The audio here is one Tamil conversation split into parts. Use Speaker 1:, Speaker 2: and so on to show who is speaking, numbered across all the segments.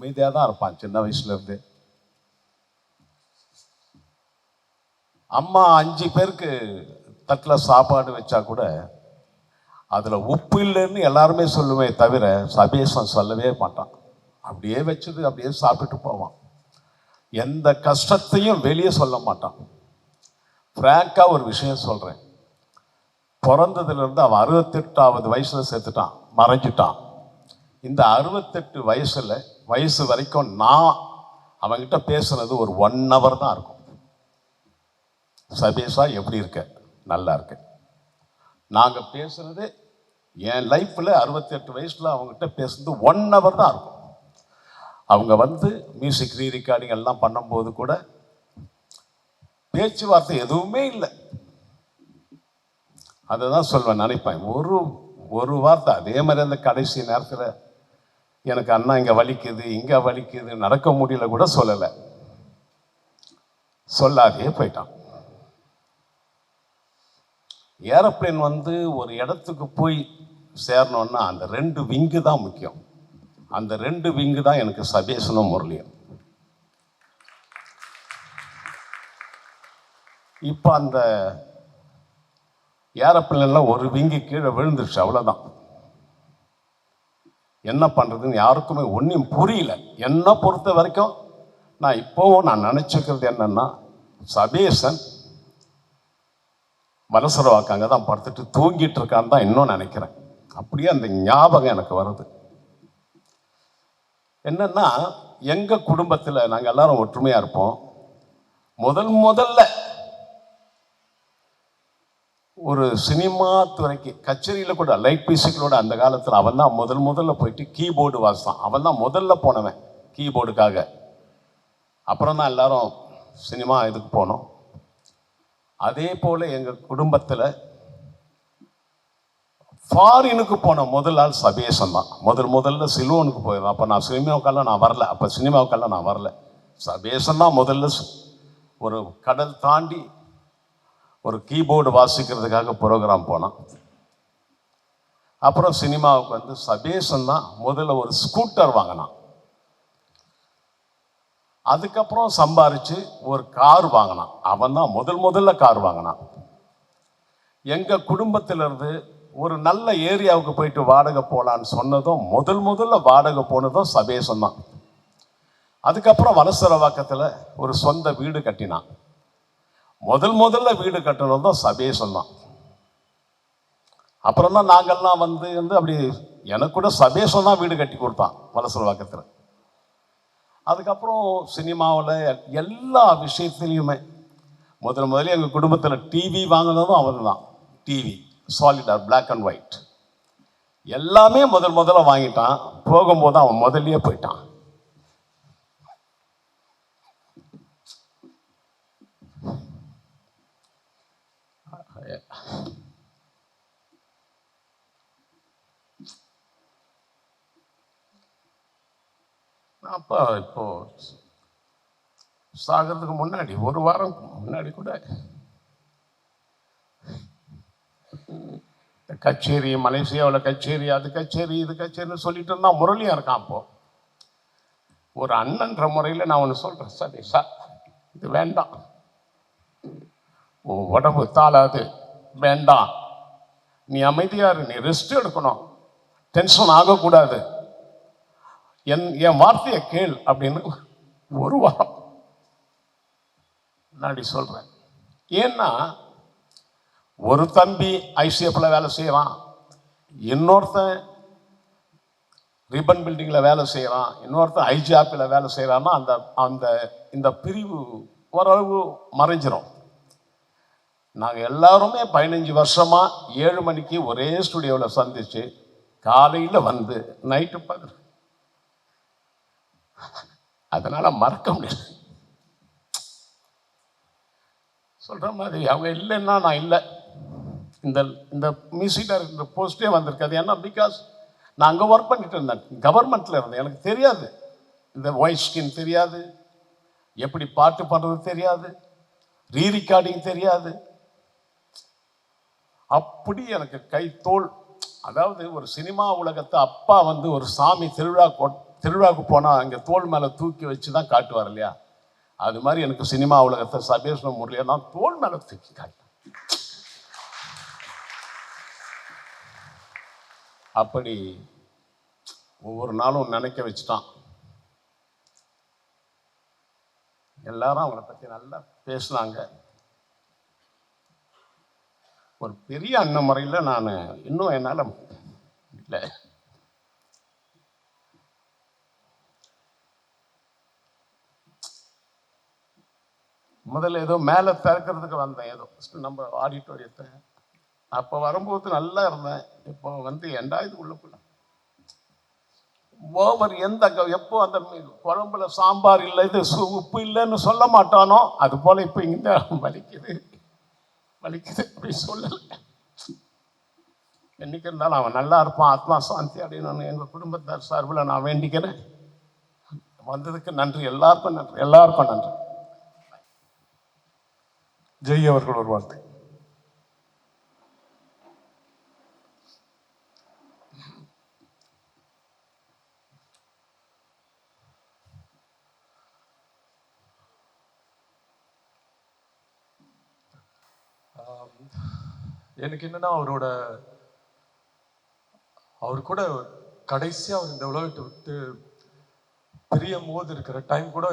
Speaker 1: அமைதியாக தான் இருப்பான் சின்ன வயசுலேருந்து அம்மா அஞ்சு பேருக்கு தட்டில் சாப்பாடு வச்சா கூட அதில் உப்பு இல்லைன்னு எல்லாருமே சொல்லுவேன் தவிர சபேசம் சொல்லவே மாட்டான். அப்படியே வச்சது அப்படியே சாப்பிட்டுட்டு போவான். எந்த கஷ்டத்தையும் வெளியே சொல்ல மாட்டான். ஃப்ராங்காக ஒரு விஷயம் சொல்கிறேன் பிறந்ததுலேருந்து அவன் அறுபத்தெட்டாவது வயசில் சேர்த்துட்டான் மறைஞ்சிட்டான். இந்த அறுபத்தெட்டு வயசில் வயசு வரைக்கும் நான் அவங்ககிட்ட பேசுனது ஒரு ஒன் ஹவர் தான் இருக்கும். சபேஷா எப்படி இருக்க? நல்லா இருக்கு. நாங்கள் பேசுனது என் லைஃப்பில் அறுபத்தி எட்டு வயசில் அவங்ககிட்ட பேசுனது ஒன் ஹவர் தான் இருக்கும். அவங்க வந்து மியூசிக் ரீ ரெக்கார்டிங் எல்லாம் பண்ணும்போது கூட பேச்சுவார்த்தை எதுவுமே இல்லை. அதை தான் சொல்வேன் நினைப்பேன். ஒரு ஒரு வார்த்தை அதே மாதிரி அந்த கடைசி நேரத்தில் எனக்கு அண்ணா இங்கே வலிக்குது இங்கே வலிக்குது நடக்க முடியல கூட சொல்லலை. சொல்லாதே போயிட்டான். ஏரோப்ளேன் வந்து ஒரு இடத்துக்கு போய் சேரணுன்னா அந்த ரெண்டு விங்கு தான் முக்கியம். அந்த ரெண்டு விங்கு தான் எனக்கு சபேசனும் முரளியும். இப்போ அந்த ஏரோப்ளேன்ல ஒரு விங்கு கீழே விழுந்துருச்சு அவ்வளோதான் என்ன பண்ணுறதுன்னு யாருக்குமே ஒன்றும் புரியல. என்னை பொறுத்த வரைக்கும் நான் இப்போவும் நான் நினச்சிக்கிறது என்னென்னா சபேசன் மனசரவாக்கு அங்கே தான் படுத்துட்டு தூங்கிட்டு இருக்கான்னு தான் இன்னும் நினைக்கிறேன். அப்படியே அந்த ஞாபகம் எனக்கு வருது. என்னென்னா எங்கள் குடும்பத்தில் நாங்கள் எல்லாரும் ஒற்றுமையாக இருப்போம். முதல் முதல்ல ஒரு சினிமா துறைக்கு கச்சேரியில் கூட லைட் மியூசிக்கலோட அந்த காலத்தில் அவன் தான் முதல் முதல்ல போயிட்டு கீபோர்டு வாசித்தான் அவன் தான் முதல்ல போனவன் கீபோர்டுக்காக. அப்புறம் தான் எல்லாரும் சினிமா இதுக்கு போனோம். அதே போல் எங்கள் குடும்பத்தில் ஃபாரினுக்கு போன முதல் ஆள் சபேசன் தான் முதல் முதல்ல சிலுவனுக்கு போயிருந்தேன். அப்போ நான் சினிமாவுக்கெல்லாம் நான் வரல. அப்போ சினிமாவுக்கெல்லாம் நான் வரல. சபேசன் தான் முதல்ல ஒரு கடல் தாண்டி ஒரு கீபோர்டு வாசிக்கிறதுக்காக ப்ரோக்ராம் போனான். அப்புறம் சினிமாவுக்கு வந்து சபேசன் தான் முதல்ல ஒரு ஸ்கூட்டர் வாங்கினான். அதுக்கப்புறம் சம்பாரித்து ஒரு கார் வாங்கினான். அவன் தான் முதல் முதல்ல கார் வாங்கினான். எங்கள் குடும்பத்திலிருந்து ஒரு நல்ல ஏரியாவுக்கு போயிட்டு வாடகை போகலான்னு சொன்னதும் முதல் முதல்ல வாடகை போனதும் சபேசன் தான். அதுக்கப்புறம் வலசரவாக்கத்தில் ஒரு சொந்த வீடு கட்டினான். முதல் முதல்ல வீடு கட்டினதும் சபையை தான் அப்புறம் தான் நாங்கள்லாம் வந்து வந்து அப்படி எனக்கு கூட சபையை சொன்னால் வீடு கட்டி கொடுத்தான் வலசரவாக்கத்தில் அதுக்கப்புறம் சினிமாவில் எல்லா விஷயத்துலையுமே முதல் முதல்ல எங்கள் குடும்பத்தில் டிவி வாங்கினதும் அவர் தான் TV Solidaire black and white எல்லாமே முதல் முதல்ல வாங்கிட்டான். போகும்போது அவன் முதல்லயே போயிட்டான். அப்போ இப்போ சாகிறதுக்கு முன்னாடி ஒரு வாரம் முன்னாடி கூட கச்சேரி மலேசியாவில் கச்சேரி அது கச்சேரி இது கச்சேரின்னு சொல்லிட்டு இருந்தால் முரளியாக இருக்கான் அப்போ ஒரு அண்ணன்ற முறையில் நான் ஒன்று சொல்கிறேன் சரி சார் இது வேண்டாம். உன் உடம்பு தாளாது வேண்டாம். நீ அமைதியாக இரு நீ ரெஸ்ட் எடுக்கணும். டென்ஷன் ஆகக்கூடாது. என் என் வார்த்தையை கேள் அப்படின்னு ஒரு வாரம் முன்னாடி சொல்கிறேன் ஏன்னா ஒரு தம்பி ஐசிஎஃப்ல வேலை செய்கிறான் இன்னொருத்தன் ரிப்பன் பில்டிங்கில் வேலை செய்கிறான் இன்னொருத்தன் ஐஜிஆப்பில் வேலை செய்கிறான்னா அந்த அந்த இந்த பிரிவு ஓரளவு மறைஞ்சிரும். நாங்கள் எல்லாருமே பதினஞ்சு வருஷமா ஏழு மணிக்கு ஒரே ஸ்டுடியோவில் சந்திச்சு காலையில் வந்து நைட்டு பகல் அதனால மறக்க முடியல. சொல்ற மாதிரி அவங்க இல்லைன்னா நான் இல்லை. இந்த இந்த மியூசிக்கில் இந்த போஸ்டே வந்திருக்காது ஏன்னா பிகாஸ் நான் அங்கே ஒர்க் பண்ணிட்டு இருந்தேன். கவர்மெண்ட்டில் இருந்தேன். எனக்கு தெரியாது. இந்த வாய்ஸ் ஸ்கின் தெரியாது. எப்படி பாட்டு பாடுறது தெரியாது. ரீ ரெக்கார்டிங் தெரியாது. அப்படி எனக்கு கைத்தோல் அதாவது ஒரு சினிமா உலகத்தை அப்பா வந்து ஒரு சாமி திருவிழா கொட் திருவிழாவுக்கு போனால் அங்கே தோல் மேலே தூக்கி வச்சு தான் காட்டுவார் இல்லையா? அது மாதிரி எனக்கு சினிமா உலகத்தை சபேஷ்ண முரளியை நான் தோல் மேலே தூக்கி காட்டேன் அப்படி ஒவ்வொரு நாளும் நினைக்க வச்சுட்டான். எல்லாரும் அவங்கள பற்றி நல்லா பேசினாங்க. ஒரு பெரிய அண்ணன் முறையில் நான் இன்னும் என்னால் இல்லை முதல்ல ஏதோ மேலே திறக்கிறதுக்கு வந்தேன். ஏதோ நம்ம ஆடிட்டோரியத்தை அப்போ வரும்போது நல்லா இருந்தேன். இப்போ வந்து ஏண்டா இது உள்ளுக்குள்ள ஓவர் எந்த எப்போ அந்த குழம்புல சாம்பார் இல்லை இது சு- உப்பு இல்லைன்னு சொல்ல மாட்டானோ அது போல் இப்போ இங்கே வலிக்குது. வலிக்குது அப்படி சொல்லலை. என்னைக்கு இருந்தாலும் அவன் நல்லா இருப்பான். ஆத்மா சாந்தி அப்படின்னு எங்கள் குடும்பத்தார் சார்பில் நான் வேண்டிக்கிறேன். வந்ததுக்கு நன்றி. எல்லாருக்கும் நன்றி. எல்லாருக்கும் நன்றி.
Speaker 2: ஜெய் அவர்கள் ஒரு வார்த்தை. எனக்கு என்னன்னா அவரோட அவர் கூட கடைசியா அவர் இந்த உலகத்தை விட்டு பிரியும் போது இருக்கிற டைம் கூட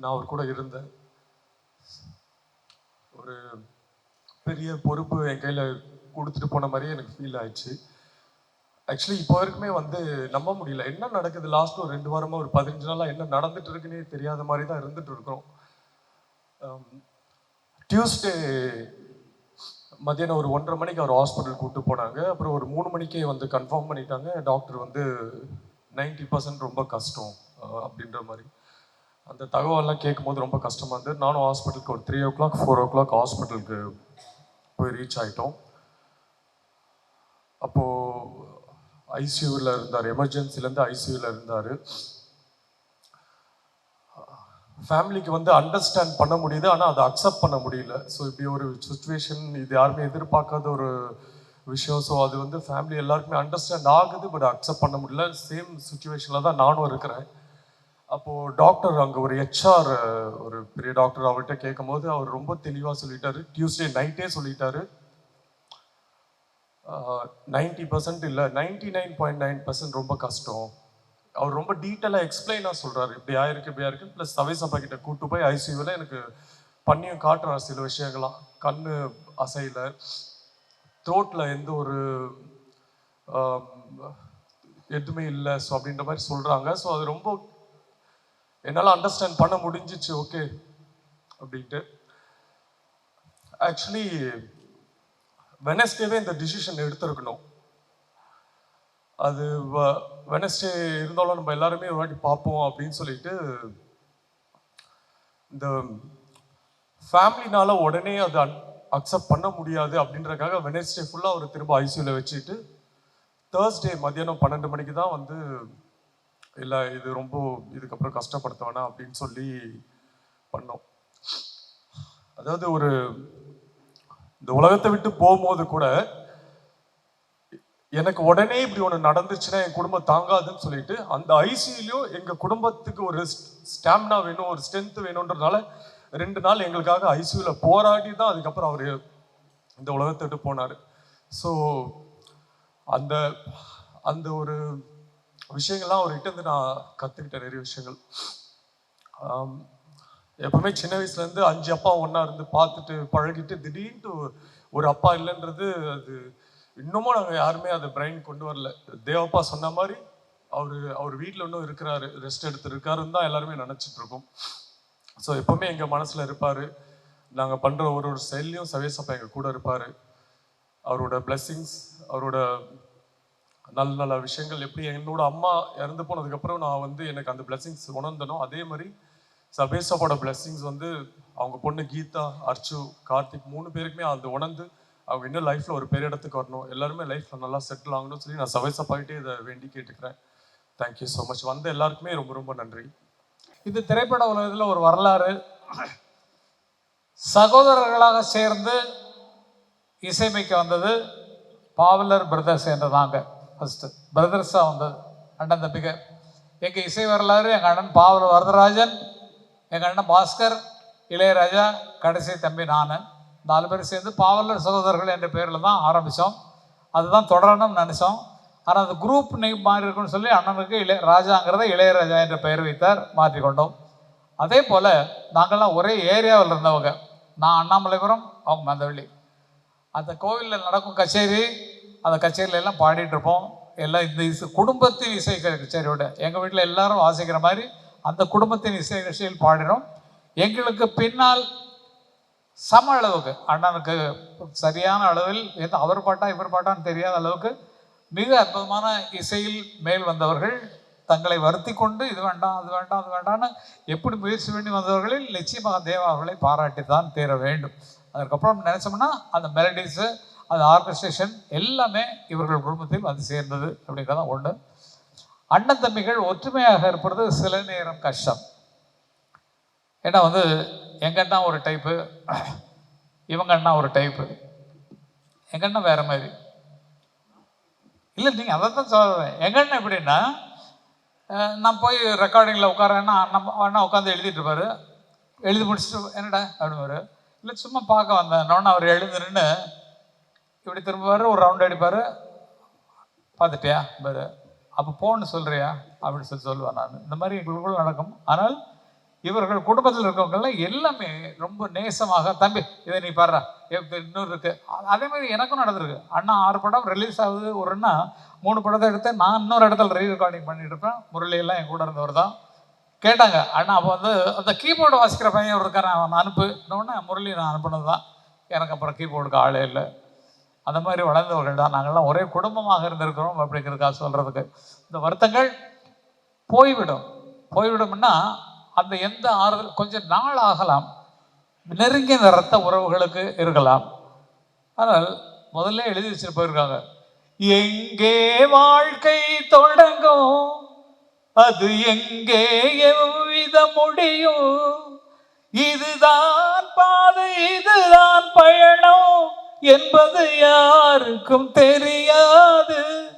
Speaker 2: நான் அவர் கூட இருந்தேன். ஒரு பெரிய பொறுப்பு என் கையில் கொடுத்துட்டு போன மாதிரியே எனக்கு ஃபீல் ஆயிடுச்சு. ஆக்சுவலி இப்போ வரைக்குமே வந்து நம்ப முடியல. என்ன நடக்குது? லாஸ்ட் ஒரு ரெண்டு வாரமாக ஒரு பதினஞ்சு நாளாக என்ன நடந்துட்டு இருக்குன்னே தெரியாத மாதிரி தான் இருந்துட்டு இருக்கிறோம். டியூஸ்டே மத்தியானம் ஒரு ஒன்றரை மணிக்கு அவர் ஹாஸ்பிட்டல் கூட்டு போனாங்க. அப்புறம் ஒரு மூணு மணிக்கே வந்து கன்ஃபார்ம் பண்ணிட்டாங்க. டாக்டர் வந்து 90% பர்சன்ட் ரொம்ப கஷ்டம் அப்படின்ற மாதிரி. அந்த தகவல்லாம் கேட்கும்போது ரொம்ப கஷ்டமாக இருந்தது. நானும் ஹாஸ்பிட்டலுக்கு ஒரு three o'clock four o'clock ஹாஸ்பிட்டலுக்கு போய் ரீச் ஆகிட்டோம் அப்போது ஐசியூவில் இருந்தார். எமர்ஜென்சிலேருந்து ஐசியூவில் இருந்தார். ஃபேமிலிக்கு வந்து அண்டர்ஸ்டாண்ட் பண்ண முடியுது ஆனால் அதை அக்செப்ட் பண்ண முடியல. ஸோ இப்படி ஒரு சுச்சுவேஷன் இது யாருமே எதிர்பார்க்காத ஒரு விஷயம். ஸோ அது வந்து ஃபேமிலி எல்லாருக்குமே அண்டர்ஸ்டாண்ட் ஆகுது பட் அக்செப்ட் பண்ண முடியல. சேம் சுச்சுவேஷனில் தான் நானும் இருக்கிறேன். அப்போது டாக்டர் அங்கே ஒரு ஹெச்ஆர் ஒரு பெரிய டாக்டர் அவர்கிட்ட கேட்கும்போது அவர் ரொம்ப தெளிவாக சொல்லிட்டாரு. டியூஸ்டே நைட்டே சொல்லிட்டாரு. நைன்டி பர்சன்ட் இல்லை ninety nine point nine percent ரொம்ப கஷ்டம். அவர் ரொம்ப டீட்டெயிலாக எக்ஸ்பிளைனாக சொல்கிறாரு இப்படி ஆயிருக்கு இப்படி ஆயிருக்கு. ப்ளஸ் சபைசப்பா கிட்ட கூட்டு போய் ஐசியூவில் எனக்கு பண்ணியும் காட்டுறாரு சில விஷயங்கள்லாம். கண் அசையில் த்ரோட்டில் எந்த ஒரு எதுவுமே இல்லை. ஸோ அப்படின்ற மாதிரி சொல்கிறாங்க ஸோ அது ரொம்ப என்னால் அண்டர்ஸ்டாண்ட் பண்ண முடிஞ்சிச்சு ஓகே அப்படின்ட்டு. ஆக்சுவலி வெனஸ்டேவே இந்த டிசிஷன் எடுத்திருக்கணும். அது வெனஸ்டே இருந்தாலும் நம்ம எல்லாருமே ஒரு வாட்டி பார்ப்போம் அப்படின்னு சொல்லிட்டு இந்த ஃபேமிலினால உடனே அதை அக்செப்ட் பண்ண முடியாது அப்படின்றக்காக வெனஸ்டே ஃபுல்லாக அவர் திரும்ப ஐசியூவில் வச்சுட்டு தேர்ஸ்டே மத்தியானம் பன்னெண்டு மணிக்கு தான் வந்து இல்லை இது ரொம்ப இதுக்கப்புறம் கஷ்டப்படுத்த வேணாம் அப்படின்னு சொல்லி பண்ணோம். அதாவது ஒரு இந்த உலகத்தை விட்டு போகும்போது கூட எனக்கு உடனே இப்படி ஒன்று நடந்துச்சுன்னா என் குடும்பம் தாங்காதுன்னு சொல்லிட்டு அந்த ஐசியிலையும் எங்கள் குடும்பத்துக்கு ஒரு ஸ்டாமினா வேணும் ஒரு ஸ்ட்ரென்த் வேணுன்றதுனால ரெண்டு நாள் எங்களுக்காக ஐசியூவில் போராடி தான் அதுக்கப்புறம் அவர் இந்த உலகத்தை விட்டு போனார். ஸோ அந்த அந்த ஒரு விஷயங்கள்லாம் அவர்கிட்ட இருந்து நான் கற்றுக்கிட்டேன் நிறைய விஷயங்கள். எப்பவுமே சின்ன வயசுலேருந்து அஞ்சு அப்பா ஒன்றா இருந்து பார்த்துட்டு பழகிட்டு திடீர்னு ஒரு அப்பா இல்லைன்றது அது இன்னமும் நாங்கள் யாருமே அதை பிரெயின் கொண்டு வரல. தேவப்பா சொன்ன மாதிரி அவர் அவர் வீட்டில் இன்னும் இருக்கிறாரு ரெஸ்ட் எடுத்துருக்காருன்னு தான் எல்லாருமே நினச்சிட்டு இருக்கோம். ஸோ எப்போவுமே எங்கள் மனசில் இருப்பார். நாங்கள் பண்ணுற ஒரு ஒரு செயல்லையும் சவேசப்பா எங்கள் கூட இருப்பார். அவரோட பிளெஸ்ஸிங்ஸ் அவரோட நல்ல நல்ல விஷயங்கள். எப்படி என்னோட அம்மா இறந்து போனதுக்கப்புறம் நான் வந்து எனக்கு அந்த பிளெஸிங்ஸ் உணர்ந்தனோ அதே மாதிரி சபேசப்போட பிளெஸிங்ஸ் வந்து அவங்க பொண்ணு கீதா அர்ச்சு கார்த்திக் மூணு பேருக்குமே அது உணர்ந்து அவங்க இன்னும் லைஃப்பில் ஒரு பெரிய இடத்துக்கு வரணும். எல்லாருமே லைஃப்பில் நல்லா செட்டில் ஆகணும்னு சொல்லி நான் சபேசப்பாகிட்டே இதை வேண்டி கேட்டுக்கிறேன். தேங்க்யூ ஸோ மச் வந்த எல்லாருக்குமே ரொம்ப ரொம்ப நன்றி.
Speaker 3: இது திரைப்பட உலகத்தில் ஒரு வரலாறு. சகோதரர்களாக சேர்ந்து இசையமைக்க வந்தது பாவலர் பிரதர்ஸ் என்றதாங்க. ஃபஸ்ட்டு பிரதர்ஸாக வந்தது அண்ணன் தம்பிக எங்கள் இசை வரலாறு எங்கள் அண்ணன் பாவல வரதராஜன் எங்கள் அண்ணன் பாஸ்கர் இளையராஜா கடைசி தம்பி நான். நாலு பேர் சேர்ந்து பாவலர் சகோதரர்கள் என்ற பேரில் தான் ஆரம்பித்தோம் அதுதான் தொடரணும்னு நினச்சோம். ஆனால் அந்த குரூப் நேம் மாறி இருக்குன்னு சொல்லி அண்ணனுக்கு இளைய ராஜாங்கிறத இளையராஜா என்ற பெயர் வைத்தார் மாற்றிக்கொண்டோம். அதே போல் நாங்கள்லாம் ஒரே ஏரியாவில் இருந்தவங்க. நான் அண்ணாமலைபுரம் அவங்க மந்தவள்ளி அந்த கோவிலில் நடக்கும் கச்சேரி அந்த கச்சேரியில எல்லாம் பாடிட்டு இருப்போம். எல்லாம் இந்த இசை குடும்பத்தின் இசை கச்சேரியோட எங்கள் வீட்டில் எல்லாரும் வாசிக்கிற மாதிரி அந்த குடும்பத்தின் இசை கச்சேரியில் பாடினோம் எங்களுக்கு பின்னால் சம அளவுக்கு அண்ணனுக்கு சரியான அளவில் எந்த அவர் பாட்டா இவர் பாட்டான்னு தெரியாத அளவுக்கு மிக அற்புதமான இசையில் மேல் வந்தவர்கள் தங்களை வருத்தி கொண்டு இது வேண்டாம் அது வேண்டாம் அது வேண்டாம்னு எப்படி முயற்சி பண்ணி வந்தவர்களில் நிச்சயமாக தேவா அவர்களை பாராட்டி தான் தீர வேண்டும். அதுக்கப்புறம் நினைச்சோம்னா அந்த மெலடிஸு அந்த ஆர்கனைசேஷன் எல்லாமே இவர்கள் குடும்பத்தில் வந்து சேர்ந்தது அப்படிங்கிறதான் ஒன்று அண்ணன் தம்பிகள் ஒற்றுமையாக இருப்பது சில நேரம் கஷ்டம். ஏன்னா வந்து எங்கண்ணா ஒரு டைப்பு இவங்க அண்ணா ஒரு டைப்பு எங்க வேற மாதிரி. இல்லை நீங்கள் அதை தான் சொல்கிறேன் எங்க அண்ணன் எப்படின்னா நான் போய் ரெக்கார்டிங்கில் உட்காரேன்னா அண்ணன் அண்ணா உட்காந்து எழுதிட்டு இருப்பார். எழுதி முடிச்சுட்டு என்னடா அப்படிவாரு இல்லை சும்மா பார்க்க வந்தேன். அவர் எழுதுன்னு நின்று இப்படி திரும்புவார் ஒரு ரவுண்ட் அடிப்பார். பார்த்துட்டியா? பாரு. அப்போ போன்னு சொல்கிறியா அப்படின்னு சொல்லி சொல்லுவேன் நான். இந்த மாதிரி எங்களுக்குள்ள நடக்கும். ஆனால் இவர்கள் குடும்பத்தில் இருக்கவங்கெல்லாம் எல்லாமே ரொம்ப நேசமாக தம்பி இதை நீ பாடுறா இன்னொரு இருக்கு. அதே மாதிரி எனக்கும் நடந்திருக்கு. அண்ணா ஆறு படம் ரிலீஸ் ஆகுது. ஒரு அண்ணா மூணு படத்தை எடுத்து நான் இன்னொரு இடத்துல ரீ ரெக்கார்டிங் பண்ணிட்டு இருப்பேன். முரளியெல்லாம் என் கூட இருந்தவர் தான். கேட்டாங்க. அண்ணா அப்போ வந்து அந்த கீபோர்டு வாசிக்கிற பையன் ஒரு இருக்காரன் அவன் அனுப்பு. இன்னொன்று முரளி நான் அனுப்புனது தான். எனக்கு அப்புறம் கீபோர்டுக்கு ஆளே இல்லை. அந்த மாதிரி வளர்ந்தவர்கள் தான். நாங்கள்லாம் ஒரே குடும்பமாக இருந்திருக்கிறோம் அப்படிங்கிறதுக்காக சொல்கிறதுக்கு இந்த வருத்தங்கள் போய்விடும். போய்விடும்னா அந்த எந்த ஆறுதல் கொஞ்சம் நாள் ஆகலாம். நெருங்கிய ரத்த உறவுகளுக்கு இருக்கலாம். ஆனால் முதல்ல எழுதி வச்சுட்டு போயிருக்காங்க. எங்கே வாழ்க்கை தொடங்கும்? அது எங்கே எவ்வித முடியும்? இதுதான் பாதை இதுதான் பயணம். என்பது யாருக்கும் தெரியாது.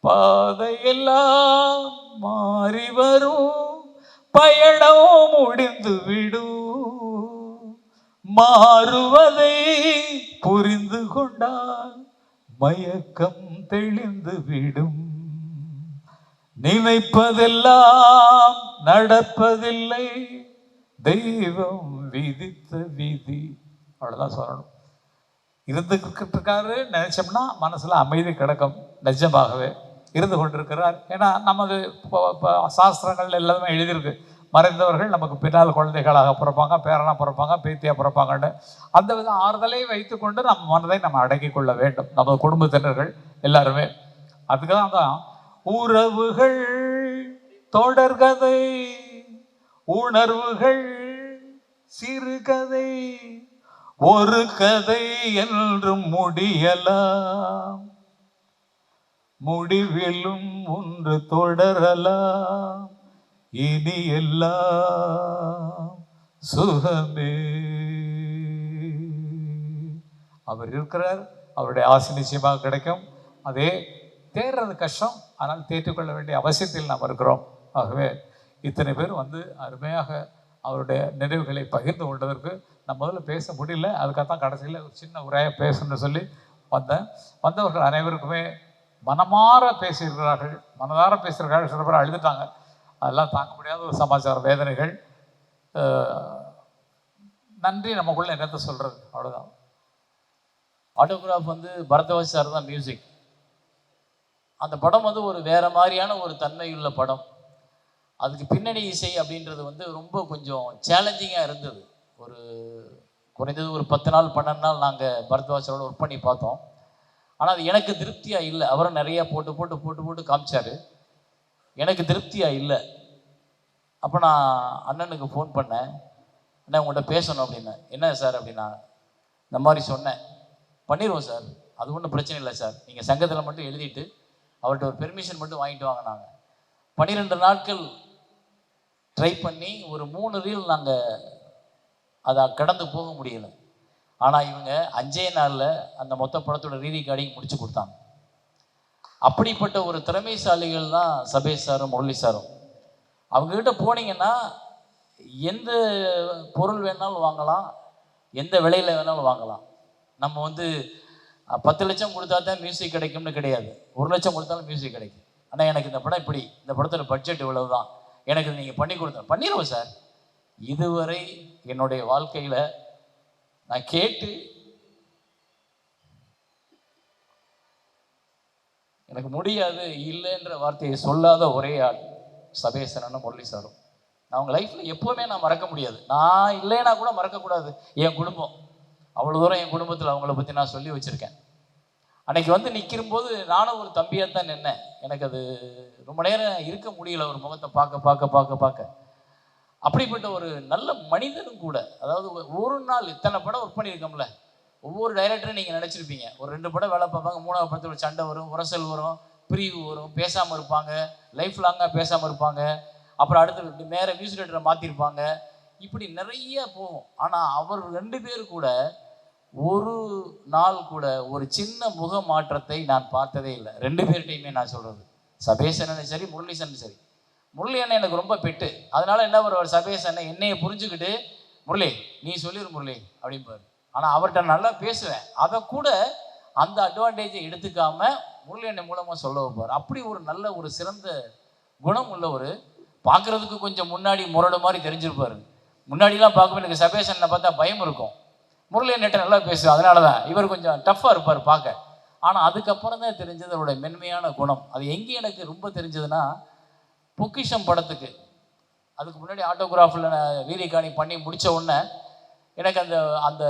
Speaker 3: பாதையெல்லாம் மாறி வரும். பயணம் முடிந்து விடும். மாறுவதை புரிந்து கொண்டால் மயக்கம் தெளிந்து விடும். நினைப்பதெல்லாம் நடப்பதில்லை. தெய்வம் விதித்த விதி. அவ்வளவுதான் சொல்லணும். இருந்துகிட்டு இருக்காரு நினைச்சோம்னா மனசில் அமைதி கிடக்கும். நிஜமாகவே இருந்து கொண்டிருக்கிறார். ஏன்னா நமது சாஸ்திரங்கள் எல்லாமே எழுதியிருக்கு. மறைந்தவர்கள் நமக்கு பின்னால் குழந்தைகளாக பிறப்பாங்க பேரனாக பிறப்பாங்க பேத்தியாக பிறப்பாங்கன்னு. அந்த வித ஆறுதலை வைத்துக்கொண்டு நம்ம மனதை நம்ம அடக்கி கொள்ள வேண்டும். நமது குடும்பத்தினர்கள் எல்லாருமே. அதுக்காக தான் உறவுகள் தொடர்கதை உணர்வுகள் சிறுகதை ஒரு கதை என்றும் முடியலாம். முடிவிலும் ஒன்று தொடரலாம். இனி எல்லாம் சுகமே. அவர் இருக்கிறார் அவருடைய ஆசை நிச்சயமாக கிடைக்கும். அதே தேர்றது கஷ்டம் ஆனால் தேற்றுக்கொள்ள வேண்டிய அவசியத்தில் நாம் இருக்கிறோம். ஆகவே இத்தனை பேர் வந்து அருமையாக அவருடைய நினைவுகளை பகிர்ந்து கொண்டதற்கு நான் முதல்ல பேச முடியல. அதுக்காகத்தான் கடைசியில் ஒரு சின்ன உரையாக பேசணும்னு சொல்லி வந்தேன். வந்தவர்கள் அனைவருக்குமே மனமாற பேசியிருக்கிறார்கள். மனதார பேசியிருக்கிறார்கள். சில பேர் அழுதுட்டாங்க. அதெல்லாம் தாங்க முடியாத ஒரு சமாச்சார வேதனைகள். நன்றி நமக்குள்ள என்னத்தை சொல்கிறது அவ்வளோதான்
Speaker 4: ஆட்டோகிராஃப் வந்து பரதவாஜ் சார் தான் மியூசிக் அந்த படம் வந்து ஒரு வேறு மாதிரியான ஒரு தன்மையுள்ள படம். அதுக்கு பின்னணி இசை அப்படின்றது வந்து ரொம்ப கொஞ்சம் சேலஞ்சிங்காக இருந்தது. ஒரு குறைந்தது ஒரு பத்து நாள் பன்னெண்டு நாள் நாங்கள் பரத்வாசரோட ஒர்க் பண்ணி பார்த்தோம். ஆனால் அது எனக்கு திருப்தியாக இல்லை. அவரும் நிறையா போட்டு போட்டு போட்டு போட்டு காமிச்சாரு. எனக்கு திருப்தியாக இல்லை. அப்போ நான் அண்ணனுக்கு ஃபோன் பண்ணேன். அண்ணன் உங்கள்கிட்ட பேசணும் அப்படின்னேன் என்ன சார்? அப்படின்னா இந்த மாதிரி சொன்னேன். பண்ணிடுவோம் சார். அது ஒன்றும் பிரச்சனை இல்லை சார். நீங்கள் சங்கத்தில் மட்டும் எழுதிட்டு அவர்கிட்ட ஒரு பெர்மிஷன் மட்டும் வாங்கிட்டு வாங்க நாங்கள் பன்னிரெண்டு நாட்கள் ட்ரை பண்ணி ஒரு மூணு ரீல் நாங்கள் அதை கடந்து போக முடியல. ஆனால் இவங்க அஞ்சே நாளில் அந்த மொத்த படத்தோட ரீ ரெக்கார்டிங் முடிச்சு கொடுத்தாங்க. அப்படிப்பட்ட ஒரு திறமைசாலிகள் தான் சபேஷ் சாரும் முரளி சாரும். அவங்கக்கிட்ட போனீங்கன்னா எந்த பொருள் வேணாலும் வாங்கலாம் எந்த விலையில் வேணாலும் வாங்கலாம். நம்ம வந்து பத்து லட்சம் கொடுத்தா தான் மியூசிக் கிடைக்கும்னு கிடையாது. ஒரு லட்சம் கொடுத்தாலும் மியூசிக் கிடைக்கும். ஆனால் எனக்கு இந்த படம் இப்படி இந்த படத்தோட பட்ஜெட் இவ்வளவு தான் எனக்கு நீங்கள் பண்ணி கொடுத்த பண்ணிடுவோம் சார். இதுவரை என்னுடைய வாழ்க்கையில் நான் கேட்டு எனக்கு முடியாது இல்லைன்ற வார்த்தையை சொல்லாத ஒரே ஆள் சபேசனன்னு முரளி சாரும். நான் அவங்க லைஃப்பில் எப்போவுமே நான் மறக்க முடியாது. நான் இல்லைன்னா கூட மறக்கக்கூடாது. என் குடும்பம். அவ்வளோ தூரம் என் குடும்பத்தில் அவங்கள பற்றி நான் சொல்லி வச்சுருக்கேன். அன்னைக்கு வந்து நிற்கிறம்போது நானும் ஒரு தம்பியாக தான் நின்னேன். எனக்கு அது ரொம்ப நேரம் இருக்க முடியல ஒரு முகத்தை பார்க்க பார்க்க பார்க்க பார்க்க. அப்படிப்பட்ட ஒரு நல்ல மனிதனும் கூட அதாவது ஒரு- நாள் இத்தனை படம் ஒர்க் பண்ணியிருக்கோம்ல ஒவ்வொரு டைரக்டரும் நீங்கள் நினச்சிருப்பீங்க. ஒரு ரெண்டு படம் வேலை பார்ப்பாங்க மூணாவது படத்தில் ஒரு சண்டை வரும் உரசல் வரும் பிரிவு வரும் பேசாமல் இருப்பாங்க லைஃப் லாங்காக பேசாமல் இருப்பாங்க அப்புறம் அடுத்து மேலே மியூசிக் மாற்றிருப்பாங்க இப்படி நிறைய போகும். ஆனால் அவர் ரெண்டு பேர் கூட ஒரு நாள் கூட ஒரு சின்ன முக மாற்றத்தை நான் பார்த்ததே இல்லை. ரெண்டு பேர்கிட்டையுமே நான் சொல்கிறது சபேசனும் சரி முரளிசனும் சரி. முரளி அண்ணன் எனக்கு ரொம்ப பெட்டு. அதனால என்ன பண்ணுவார்? சபேஷ் என்னையை புரிஞ்சுக்கிட்டு முரளி நீ சொல்லிடு முரளி அப்படிம்பாரு. ஆனால் அவர்கிட்ட நல்லா பேசுவேன். அதை கூட அந்த அட்வான்டேஜை எடுத்துக்காம முரளி அண்ணன் மூலமாக சொல்ல வைப்பார். அப்படி ஒரு நல்ல ஒரு சிறந்த குணம் உள்ளவர் பார்க்குறதுக்கு கொஞ்சம் முன்னாடி முரடு மாதிரி தெரிஞ்சிருப்பாரு. முன்னாடிலாம் பார்க்கும்போது எனக்கு சபேசனை பார்த்தா பயம் இருக்கும். முரளியன் அண்ணன் நல்லா பேசுவேன். அதனால தான் இவர் கொஞ்சம் டஃப்பாக இருப்பார் பார்க்க. ஆனால் அதுக்கப்புறம் தான் தெரிஞ்சது அவருடைய மென்மையான குணம். அது எங்கே எனக்கு ரொம்ப தெரிஞ்சதுன்னா பொக்கிஷம் படத்துக்கு. அதுக்கு முன்னாடி ஆட்டோகிராஃபில் வீரியகாணி பண்ணி முடித்த உடனே எனக்கு அந்த அந்த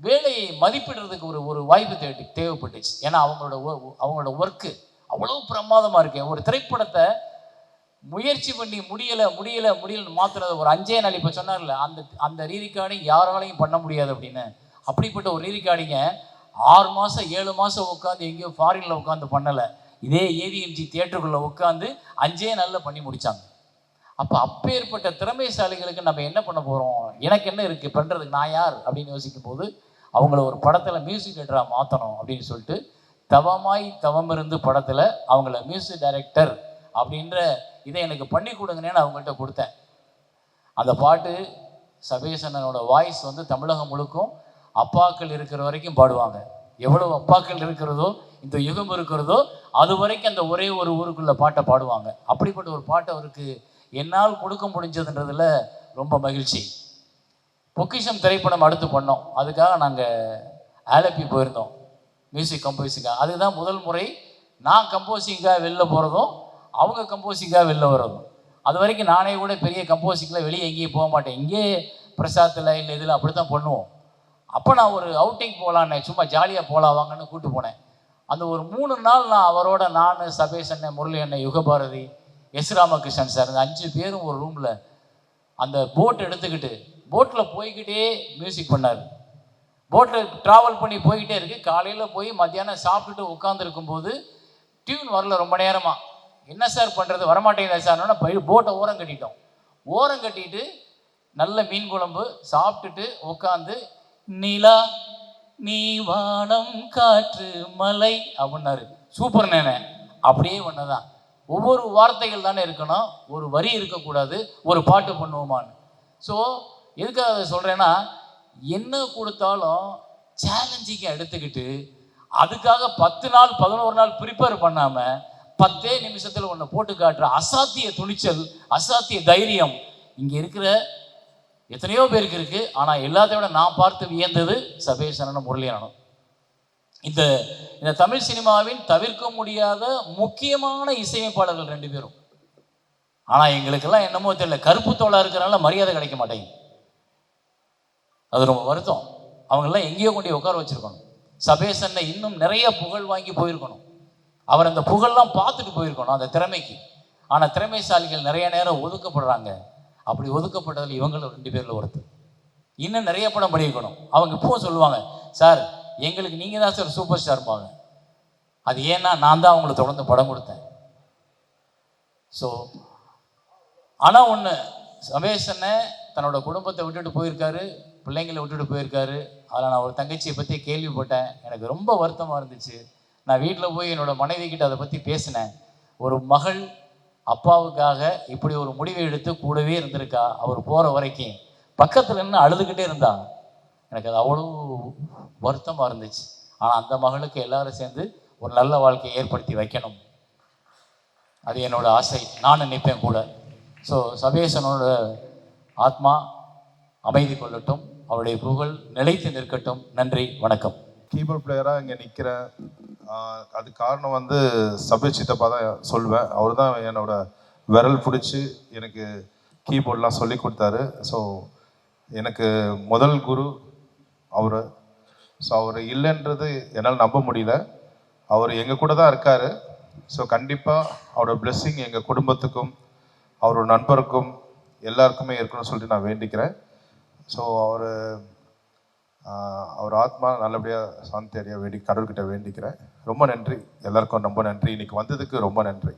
Speaker 4: வேலையை மதிப்பிடுறதுக்கு ஒரு ஒரு வாய்ப்பு தேவை தேவைப்பட்டுச்சு. ஏன்னா அவங்களோட அவங்களோட ஒர்க்கு அவ்வளோ பிரமாதமாக இருக்கு. ஒரு திரைப்படத்தை முயற்சி பண்ணி முடியலை முடியலை முடியலன்னு மாத்துறது ஒரு அஞ்சே நாள். இப்போ சொன்னார்ல அந்த அந்த ரீரிகார்டிங் யாராலையும் பண்ண முடியாது அப்படின்னு. அப்படிப்பட்ட ஒரு ரீரிகார்டிங்கை ஆறு மாதம் ஏழு மாதம் உட்காந்து எங்கேயோ ஃபாரினில் உட்காந்து பண்ணலை. இதே ஏவிஎம்ஜி தியேட்டருக்குள்ளே உட்காந்து அஞ்சே நாளில் பண்ணி முடித்தாங்க அப்போ அப்பேற்பட்ட திறமைசாலிகளுக்கு நம்ம என்ன பண்ண போகிறோம் எனக்கு என்ன இருக்குது பண்ணுறதுக்கு நான் யார்? அப்படின்னு யோசிக்கும் போது அவங்கள ஒரு படத்தில் மியூசிக் டேரக்டராக மாற்றணும் அப்படின்னு சொல்லிட்டு தவமாய் தவம் இருந்து படத்தில் அவங்கள மியூசிக் டைரக்டர் அப்படின்ற இதை எனக்கு பண்ணி கொடுங்கன்னு அவங்கள்ட்ட கொடுத்தேன். அந்த பாட்டு சபேசனனோட வாய்ஸ் வந்து தமிழகம் முழுக்கும் அப்பாக்கள் இருக்கிற வரைக்கும் பாடுவாங்க. எவ்வளவு அப்பாக்கள் இருக்கிறதோ இந்த யுகம் இருக்கிறதோ அது வரைக்கும் அந்த ஒரே ஒரு ஊருக்குள்ள பாட்டை பாடுவாங்க. அப்படிப்பட்ட ஒரு பாட்டை அவருக்கு என்னால் கொடுக்க முடிஞ்சதுன்றதுல ரொம்ப மகிழ்ச்சி. பொக்கிஷம் திரைப்படம் அடுத்து பண்ணோம். அதுக்காக நாங்கள் ஆலப்பி போயிருந்தோம். மியூசிக் கம்போசிங்காக அதுதான் முதல் முறை நான் கம்போசிங்காக வெளில போகிறதும் அவங்க கம்போசிங்காக வெளில வரணும் அது வரைக்கும் நானே கூட பெரிய கம்போசிங்கில் வெளியே எங்கேயும் போக மாட்டேன். இங்கே பிரசாத்தில் இல்லை இதில் அப்படி தான் பண்ணுவோம். அப்போ நான் ஒரு அவுட்டிங் போகலான்னே சும்மா ஜாலியாக போகலாம் வாங்கன்னு கூப்பிட்டு போனேன். அந்த ஒரு மூணு நாள் நான் அவரோட நான் சபேஷ் அண்ணன் முரளி அண்ணன் யுகபாரதி எஸ் ராமகிருஷ்ணன் சார் இந்த அஞ்சு பேரும் ஒரு ரூமில் அந்த போட் எடுத்துக்கிட்டு போட்டில் போய்கிட்டே மியூசிக் பண்ணார். போட்டில் ட்ராவல் பண்ணி போய்கிட்டே இருக்குது காலையில் போய் மத்தியானம் சாப்பிட்டுட்டு உட்காந்துருக்கும் போது டியூன் வரல ரொம்ப நேரமாக என்ன சார் பண்ணுறது வரமாட்டேங்குதா சார்னா போட்டை ஓரம் கட்டிட்டோம். ஓரம் கட்டிட்டு நல்ல மீன் குழம்பு சாப்பிட்டுட்டு உட்காந்து நிலா நீ வானம் காற்று மலை அப்படின்னாரு சூப்பர் நேனே அப்படியே ஒன்று தான் ஒவ்வொரு வார்த்தைகள் தானே இருக்கணும். ஒரு வரி இருக்கக்கூடாது. ஒரு பாட்டு பண்ணுவோமான்னு. ஸோ எதுக்காக அதை சொல்கிறேன்னா என்ன கொடுத்தாலும் சேலஞ்சிங்க எடுத்துக்கிட்டு அதுக்காக பத்து நாள் பதினோரு நாள் ப்ரிப்பேர் பண்ணாமல் பத்தே நிமிஷத்தில் ஒன்று போட்டு காட்டுற அசாத்திய துணிச்சல் அசாத்திய தைரியம் இங்கே இருக்கிற எத்தனையோ பேருக்கு இருக்கு. ஆனால் எல்லாத்தையும் விட நான் பார்த்து வியந்தது சபேசனனும் முரளியனும். இந்த இந்த தமிழ் சினிமாவின் தவிர்க்க முடியாத முக்கியமான இசையமைப்பாளர்கள் ரெண்டு பேரும். ஆனால் எங்களுக்கெல்லாம் என்னமோ தெரியல. கருப்பு தோளாக இருக்கிறனால மரியாதை கிடைக்க மாட்டேங்குது. அது ரொம்ப வருத்தம். அவங்கெல்லாம் எங்கேயோ கொண்டு உட்கார வச்சுருக்கணும். சபேசன்னை இன்னும் நிறைய புகழ் வாங்கி போயிருக்கணும். அவர் அந்த புகழ்லாம் பார்த்துட்டு போயிருக்கணும் அந்த திறமைக்கு. ஆனால் திறமைசாலிகள் நிறைய நேரம் ஒதுக்கப்படுறாங்க. அப்படி ஒதுக்கப்பட்டதில் இவங்களும் ரெண்டு பேரில் ஒருத்தர். இன்னும் நிறைய படம் படிக்கணும் அவங்க இப்பவும் சொல்லுவாங்க சார் எங்களுக்கு நீங்கள் தான் சார் சூப்பர் ஸ்டார்பாங்க. அது ஏன்னா நான் தான் அவங்களுக்கு தொடர்ந்து படம் கொடுத்தேன். ஸோ ஆனால் ஒன்று சமேசனை தன்னோட குடும்பத்தை விட்டுட்டு போயிருக்காரு பிள்ளைங்களை விட்டுட்டு போயிருக்காரு. அதில் நான் ஒரு தங்கச்சியை பற்றி கேள்விப்பட்டேன். எனக்கு ரொம்ப வருத்தமாக இருந்துச்சு. நான் வீட்டில் போய் என்னோட மனைவி கிட்ட அதை பற்றி பேசினேன். ஒரு மகள் அப்பாவுக்காக இப்படி ஒரு முடிவை எடுத்து கூடவே இருந்திருக்கா? அவர் போகிற வரைக்கும். பக்கத்தில் நின்று அழுதுகிட்டே இருந்தா. எனக்கு அது அவ்வளோ வருத்தமாக இருந்துச்சு. ஆனால் அந்த மகளுக்கு எல்லாரும் சேர்ந்து ஒரு நல்ல வாழ்க்கையை ஏற்படுத்தி வைக்கணும். அது என்னோட ஆசை. நான் நினைப்பேன் கூட. ஸோ சபேசனோட ஆத்மா அமைதி கொள்ளட்டும். அவருடைய புகழ் நிலைத்து நிற்கட்டும். நன்றி. வணக்கம்.
Speaker 5: கீபோர்ட் பிளேயராக இங்கே நிற்கிறேன் அது காரணம் வந்து சபை சித்தப்பா தான் சொல்லுவேன் அவர் தான் என்னோட விரல் பிடிச்சி எனக்கு கீபோர்ட்லாம் சொல்லி கொடுத்தாரு. ஸோ எனக்கு முதல் குரு அவர். ஸோ அவர் இல்லைன்றது என்னால் நம்ப முடியல. அவர் எங்கள் கூட தான் இருக்கார். ஸோ கண்டிப்பாக அவரோட பிளெஸ்ஸிங் எங்கள் குடும்பத்துக்கும் அவரோட நண்பருக்கும் எல்லாருக்குமே இருக்கணும்னு சொல்லிட்டு நான் வேண்டிக்கிறேன். ஸோ அவர் அவர் ஆத்மா நல்லபடியாக சாந்தி அடைய வேண்டி கடவுள்கிட்ட வேண்டிக்கிறேன். ரொம்ப நன்றி. எல்லாருக்கும் ரொம்ப நன்றி. இன்னைக்கு வந்ததுக்கு ரொம்ப நன்றி.